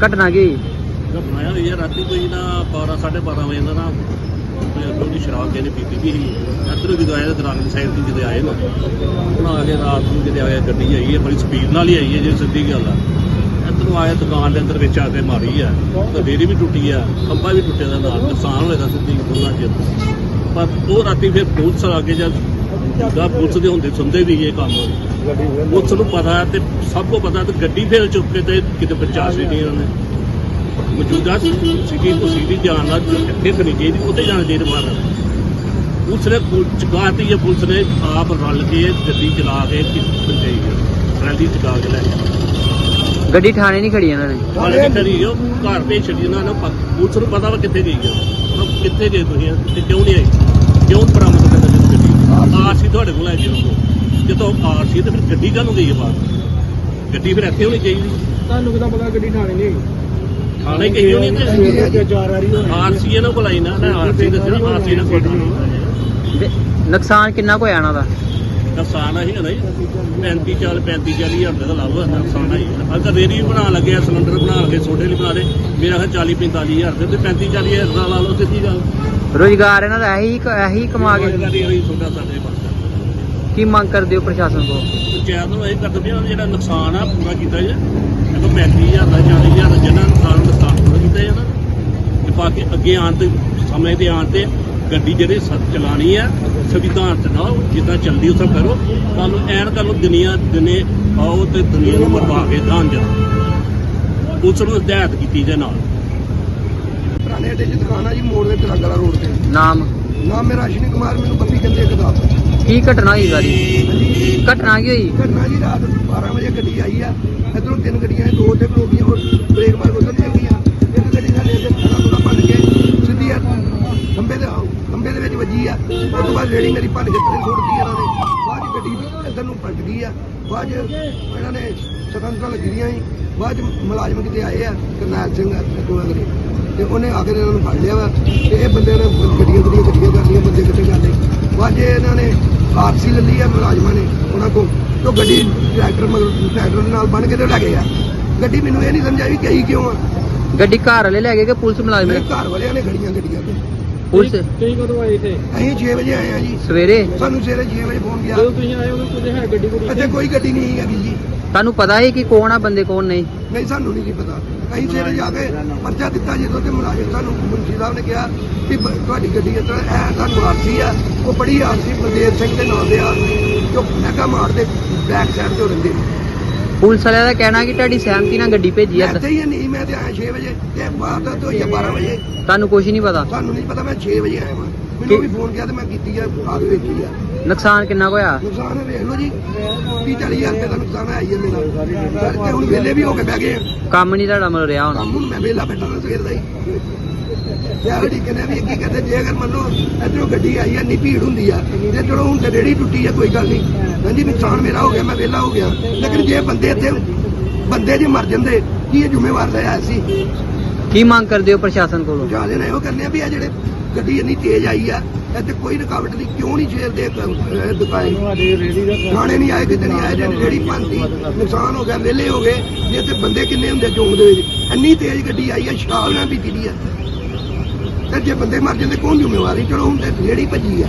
ਘਟਨਾ ਕੀ ਘਟਨਾ ਹੋਈ ਹੈ ਰਾਤੀ ਕੋਈ ਨਾ 12 12:30 ਵਜੇ ਦਾ ਨਾ ਕੋਈ ਅੱਗੋਂ ਦੀ ਸ਼ਰਾਬ ਜਿਹਨੇ ਪੀਤੀ ਵੀ ਸੀ। ਇੱਧਰੋਂ ਜਦੋਂ ਆਏ ਤਾਂ ਦਰਾਨੀ ਸਾਈਡ ਤੋਂ ਜਦੋਂ ਆਏ ਨਾ। ਉਹਨਾਂ ਆ ਕੇ ਰਾਤ ਨੂੰ ਜਦੋਂ ਆਇਆ ਗੱਡੀ ਆਈ ਹੈ ਬੜੀ ਸਪੀਡ ਨਾਲ ਹੀ ਆਈ ਹੈ ਜੇ ਸਿੱਧੀ ਗੱਲ ਆ। ਇੱਧਰੋਂ ਆਇਆ ਦੁਕਾਨ ਦੇ ਅੰਦਰ ਵਿੱਚ ਆ ਕੇ ਮਾਰੀ ਆ। ਤੇ ਡੇਰੀ ਵੀ ਟੁੱਟੀ ਆ, ਖੰਭਾ ਵੀ ਟੁੱਟਿਆ ਦਾ ਨਾਲ, ਨੁਕਸਾਨ ਹੋਇਆ ਦਾ ਸਿੱਧੀ ਦੋਨਾਂ ਚ ਪਰ ਉਹ ਰਾਤੀ ਫਿਰ ਪੁਲਿਸ ਆ ਕੇ ਜਦ ਦਾ ਪੁਲਿਸ ਦੇ ਹੁੰਦੇ ਸੁਣਦੇ ਵੀ ਇਹ ਕੰਮ ਪੁਲਿਸ ਨੂੰ ਪਤਾ ਤੇ ਸਭ ਨੂੰ ਪਤਾ ਤੇ ਗੱਡੀ ਫੇਰ ਚੁੱਕ ਕੇ ਤੇ ਕਿਤੇ ਸੀ ਨਹੀਂ ਉਹਨਾਂ। ਨੇ ਮੌਜੂਦਾ ਸਿੱਧੀ ਤੋਂ ਸਿੱਧੀ ਜਾਣ ਨਾਲ ਇੱਥੇ ਤੇ ਨਹੀਂ ਚਾਹੀਦੀ ਉੱਥੇ ਜਾਣਾ ਚਾਹੀਦਾ ਬਾਹਰ ਪੁਲਿਸ ਨੇ ਚੁਕਾਤੀ ਹੈ ਪੁਲਿਸ ਨੇ ਆਪ ਰਲ ਕੇ ਗੱਡੀ ਚਲਾ ਕੇ ਪਹੁੰਚਾਈ ਰੈਲੀ ਚੁਕਾ ਕੇ ਲੈ ਗੱਡੀ ਥਾਣੇ ਨਹੀਂ ਖੜੀ ਇਹਨਾਂ ਨੇ? ਕਿੱਥੇ ਨਹੀਂ ਉਹ ਘਰ ਭੇਜ ਛੱਡੀ ਉਹਨਾਂ ਨੂੰ ਪੁਲਿਸ ਨੂੰ ਪਤਾ ਵਾ ਕਿੱਥੇ ਗਈ ਹੈ। ਕਿੱਥੇ ਗਏ ਤੁਸੀਂ? ਤੇ ਕਿਉਂ ਨਹੀਂ ਆਈ ਕਿਉਂ ਬਰਾਮਦ ਕਰਨਾ ਚਾਹੁੰਦੇ ਗੱਡੀ ਆਰਸੀ ਤੁਹਾਡੇ ਕੋਲ ਹੈ ਜਦੋਂ ਜਦੋਂ ਆਰਸੀ ਤੇ ਫਿਰ ਗੱਡੀ ਕਾਹਨੂੰ ਗਈ ਹੈ ਬਾਹਰ? ਗੱਡੀ ਫਿਰ ਇੱਥੇ ਹੋਣੀ ਚਾਹੀਦੀ। ਤੁਹਾਨੂੰ ਕਿਦਾਂ ਪਤਾ ਗੱਡੀ ਥਾਣੇ ਨਹੀਂ ਥਾਣੇ ਗਈ ਹੋਣੀ ਤੇ? ਚਾਰ ਵਾਰੀ ਆਰਸੀ ਇਹਨਾਂ ਕੋਲ ਆਈ ਨਾ ਨਾ ਆਰਸੀ ਦੱਸਣਾ ਆਰਸੀ ਨਾਲ ਕੋਈ ਨੁਕਸਾਨ ਕਿੰਨਾ ਕੁ ਹੋਇਆ ਇਹਨਾਂ ਦਾ? ਨੁਕਸਾਨ ਆਹੀ ਹੈ ਨਾ ਜੀ 35 ਚਾਲ 35 ਚਾਲੀ ਹਜ਼ਾਰ ਰੁਪਏ ਦਾ ਲਾਭ ਹੋਇਆ ਨੁਕਸਾਨ ਆਈ ਅਗਰ ਰੇਰੀ ਵੀ ਬਣਾ ਲੱਗੇ ਆ, ਸਿਲੰਡਰ ਬਣਾ ਲੱਗੇ ਛੋਟੇ ਲਈ ਬਣਾ ਦੇ ਮੇਰਾ ਖਿਆਲ 40 45 ਹਜ਼ਾਰ ਤੇ 35 40 ਹਜ਼ਾਰ ਦਾ ਲਾ ਲਓ ਸਿੱਧੀ ਗੱਲ। ਰੋਜ਼ਗਾਰ ਇਹਨਾਂ ਦਾ ਇਹੀ ਇਹੀ ਕਮਾ ਕੇ ਛੋਟਾ ਸਾਡੇ ਕੀ ਮੰਗ ਕਰਦੇ ਹੋ ਪ੍ਰਸ਼ਾਸਨ ਕੋਲ ਪੰਚਾਇਤ ਨੂੰ ਇਹ ਕਰਦੇ ਵੀ ਦਾ ਜਿਹੜਾ ਨੁਕਸਾਨ ਆ ਪੂਰਾ ਕੀਤਾ ਜੇ ਇਹਨੂੰ 35000 ਦਾ 40000 ਦਾ ਜਿਹਨਾਂ ਨੁਕਸਾਨ ਨੁਕਸਾਨ ਪੂਰਾ ਕੀਤਾ ਜਾਣਾ। ਤੇ ਬਾਕੀ ਅੱਗੇ ਆਉਣ ਤੇ ਸਮੇਂ ਤੇ ਆਉਣ ਤੇ ਗੱਡੀ ਜਿਹੜੀ ਚਲਾਣੀ ਆ ਸੰਵਿਧਾਨ ਤੇ ਨਾ ਜਿੱਦਾਂ ਚੱਲਦੀ ਉਸੇ ਕਰੋ। ਕੱਲ ਨੂੰ ਐਨ ਕੱਲ ਨੂੰ ਦੁਨੀਆ ਦਿਨੇ ਆਓ ਤੇ ਦੁਨੀਆ ਨੂੰ ਮਰਵਾ ਕੇ ਦਾਂ ਜਾ ਉਸ ਨੂੰ ਹਦਾਇਤ ਕੀਤੀ ਜੇ ਨਾਲ। ਪੁਰਾਣੇ ਅੱਡੇ 'ਚ ਦੁਕਾਨ ਆ ਜੀ ਮੋੜ ਦੇ ਤਰਾਗਲਾ ਰੋਡ ਤੇ। ਨਾਮ? ਨਾਮ ਮੇਰਾ ਅਸ਼ਵਨੀ ਕੁਮਾਰ ਮੈਨੂੰ ਬੱਬੀ ਕਹਿੰਦੇ ਇੱਕ ਦਾ ਕੀ ਘਟਨਾ ਹੋਈ ਸਾਰੀ? ਘਟਨਾ ਕੀ ਹੋਈ? ਘਟਨਾ ਜੀ ਰਾਤ 12 ਵਜੇ ਗੱਡੀ ਆਈ ਆ ਇਧਰੋਂ ਤਿੰਨ ਗੱਡੀਆਂ ਦੋ ਤੇ ਖਲੋਗੀਆਂ ਬਾਅਦ ਰੇੜੀ ਮੇਰੀ ਭੰਨ ਕੇ ਤੇ ਛੋੜਦੀ ਇਹਨਾਂ ਨੇ ਬਾਅਦ 'ਚ ਗੱਡੀ ਇੱਧਰ ਨੂੰ ਪਲਟ ਗਈ ਆ। ਬਾਅਦ 'ਚ ਇਹਨਾਂ ਨੇ ਸਤੰਤਰਾ ਲੱਗੀਆਂ ਸੀ ਬਾਅਦ 'ਚ ਮੁਲਾਜ਼ਮ ਕਿਤੇ ਆਏ ਆ ਕਰਨੈਲ ਸਿੰਘ ਕੋਲ ਅਗਲੇ ਤੇ ਉਹਨੇ ਆ ਕੇ ਇਹਨਾਂ ਨੂੰ ਫੜ ਲਿਆ ਵਾ। ਤੇ ਇਹ ਬੰਦੇ ਨੇ ਗੱਡੀਆਂ ਗੱਡੀਆਂ ਗੱਡੀਆਂ ਕਰ ਲਈਆਂ ਬੰਦੇ ਕਿੱਥੇ ਜਾਂਦੇ ਬਾਅਦ 'ਚ ਇਹਨਾਂ ਨੇ ਆਰਸੀ ਲੈ ਲਈ ਆ ਮੁਲਾਜ਼ਮਾਂ ਨੇ ਉਹਨਾਂ ਕੋਲ। ਤੋਂ ਗੱਡੀ ਟਰੈਕਟਰ ਮਗਰ ਟਰੈਕਟਰ ਦੇ ਨਾਲ ਬੰਨ ਕੇ ਤੇ ਲੈ ਗਏ ਆ। ਗੱਡੀ ਮੈਨੂੰ ਇਹ ਨਹੀਂ ਸਮਝਾਈ ਵੀ ਗਈ ਕਿਉਂ ਆ। ਗੱਡੀ ਘਰ ਵਾਲੇ ਲੈ ਗਏ ਕਿ ਪੁਲਿਸ ਮੁਲਾਜ਼ਮ ਨੇ? ਘਰ ਵਾਲਿਆਂ ਨੇ ਗੱਡੀਆਂ ਗੱਡੀਆਂ ਤੇ। ਪੁਲਿਸ ਤੁਸੀਂ ਕਦੋਂ ਆਏ ਇੱਥੇ? ਅਸੀਂ 6 ਵਜੇ ਆਏ ਆ ਜੀ। ਸਵੇਰੇ? ਸਾਨੂੰ ਸਵੇਰੇ 6 ਵਜੇ ਫੋਨ ਗਿਆ। ਜਦੋਂ ਤੁਸੀਂ ਆਏ ਉਦੋਂ ਕੁਝ ਹੈ ਗੱਡੀ ਕੋਈ ਇੱਥੇ? ਕੋਈ ਗੱਡੀ ਨਹੀਂ ਹੈਗੀ ਜੀ। ਤੁਹਾਨੂੰ ਪਤਾ ਹੈ ਕਿ ਕੌਣ ਆ ਬੰਦੇ ਕੌਣ ਨਹੀਂ। ਨਹੀਂ ਸਾਨੂੰ ਨਹੀਂ ਜੀ ਪਤਾ। ਅਸੀਂ ਸਵੇਰੇ ਜਾ ਕੇ ਪਰਚਾ ਦਿੱਤਾ ਜਦੋਂ ਤੇ ਮੁਲਾਜ਼ਮ ਸਾਨੂੰ ਮੁਨਸ਼ੀ ਸਾਹਿਬ ਨੇ ਕਿਹਾ ਕਿ ਬ- ਤੁਹਾਡੀ ਗੱਡੀ ਇਸ ਤਰ੍ਹਾਂ ਐ ਤੁਹਾਨੂੰ ਆਰਸੀ ਆ। ਉਹ ਬੜੀ ਆਰਸੀ ਬਲਦੇਵ ਸਿੰਘ ਦੇ ਨਾਮ ਦੇ ਆ। ਜੋ ਮੈਗਾ ਮਾਰ ਦੇ ਬੈਕ ਸਾਈਡ ਤੋਂ ਰਹਿੰਦੇ ਪੁਲਿਸ ਵਾਲਿਆਂ ਦਾ ਕਹਿਣਾ ਕਿ ਤੁਹਾਡੀ ਸਹਿਮਤੀ ਨਾਲ ਗੱਡੀ ਭੇਜੀ ਆ। ਇੱਥੇ ਹੀ ਨਹੀਂ ਮੈਂ ਤੇ ਆਇਆ 6 ਵਜੇ ਤੇ ਬਾਹਰ ਦਾ ਤੋਂ 12 ਵਜੇ। ਤੁਹਾਨੂੰ ਕੁਝ ਨਹੀਂ ਪਤਾ। ਤੁਹਾਨੂੰ ਨਹੀਂ ਪਤਾ ਮੈਂ 6 ਵਜੇ ਆਇਆ ਵਾਂ। ਮੈਨੂੰ ਵੀ ਫੋਨ ਕੀਤਾ ਤੇ ਮੈਂ ਕੀਤੀ ਆ ਕੇ ਵੇਖੀ ਆ। ਨੁਕਸਾਨ ਕਿੰਨਾ ਕੁ ਹੋਇਆ? ਨੁਕਸਾਨ ਵੇਖ ਲਓ ਜੀ 30 40000 ਰੁਪਏ ਦਾ ਨੁਕਸਾਨ ਆਈ ਹੈ ਮੇਰਾ ਸਰ ਤੇ ਹੁਣ ਵੇਲੇ ਵੀ ਹੋ ਕੇ ਬਹਿ ਗਏ ਆ। ਕੰਮ ਨਹੀਂ ਤੁਹਾਡਾ ਮਿਲ ਰਿਹਾ ਹੁਣ? ਕੰਮ ਹੁਣ ਮੈਂ ਵੇਲਾ ਬੈਠਾ ਨਾ ਸਵੇਰ ਦਾ ਹੀ। ਯਾਰ ਠੀਕ ਨੇ ਵੀ ਕੀ ਕਹਿੰਦੇ ਜੇ ਅਗਰ ਮੰਨੋ ਇੱਧਰੋਂ ਗੱਡੀ ਆਈ ਹੈ ਨਹੀਂ ਭੀੜ ਹੁੰਦੀ ਆ ਤੇ ਚਲੋ ਹੁਣ ਤੇ ਰੇੜੀ ਟੁੱਟੀ ਆ ਕੋਈ ਗੱਲ ਨਹੀਂ। ਹਾਂਜੀ ਨੁਕਸਾਨ ਮੇਰਾ ਹੋ ਗਿਆ ਮੈਂ ਵੇਲਾ ਹੋ ਗਿਆ। ਲੇਕਿਨ ਜੇ ਬੰਦੇ ਇੱਥੇ ਬੰਦੇ ਜੇ ਮਰ ਜਾਂਦੇ ਕੀ ਇਹ ਜ਼ਿੰਮੇਵਾਰ ਲਿਆ ਸੀ? ਕੀ ਮੰਗ ਕਰਦੇ ਹੋ ਪ੍ਰਸ਼ਾਸਨ ਕੋਲੋਂ? ਜਾਲੇ ਨੇ ਇਹੋ ਕਰਨੇ ਆ ਵੀ ਆ ਜਿਹੜੇ ਗੱਡੀ ਇੰਨੀ ਤੇਜ਼ ਆਈ ਆ, ਇੱਥੇ ਕੋਈ ਰੁਕਾਵਟ ਨਹੀਂ, ਕਿਉਂ ਨਹੀਂ ਛੇਲ ਦੇ ਦੁਕਾਨ? ਥਾਣੇ ਨਹੀਂ ਆਏ, ਕਿਤੇ ਨਹੀਂ ਆਏ ਜਿਹੜੀ ਰੇੜੀ ਪੰਦੀ ਨੁਕਸਾਨ ਹੋ ਗਿਆ, ਵਿਹਲੇ ਹੋ ਗਏ। ਜੇ ਇੱਥੇ ਬੰਦੇ ਕਿੰਨੇ ਹੁੰਦੇ ਚੌਂਕ ਦੇ ਵਿੱਚ? ਇੰਨੀ ਤੇਜ਼ ਗੱਡੀ ਆਈ ਆ ਸ਼ਾਲ ਨਾਲ ਵੀ ਕੀਤੀ ਆ। ਤੇ ਜੇ ਬੰਦੇ ਮਰ ਜਾਂਦੇ, ਕੌਣ ਜ਼ਿੰਮੇਵਾਰੀ ਚਲੋ ਹੁਣ ਤੇ ਰੇੜੀ ਭੱਜੀ ਆ।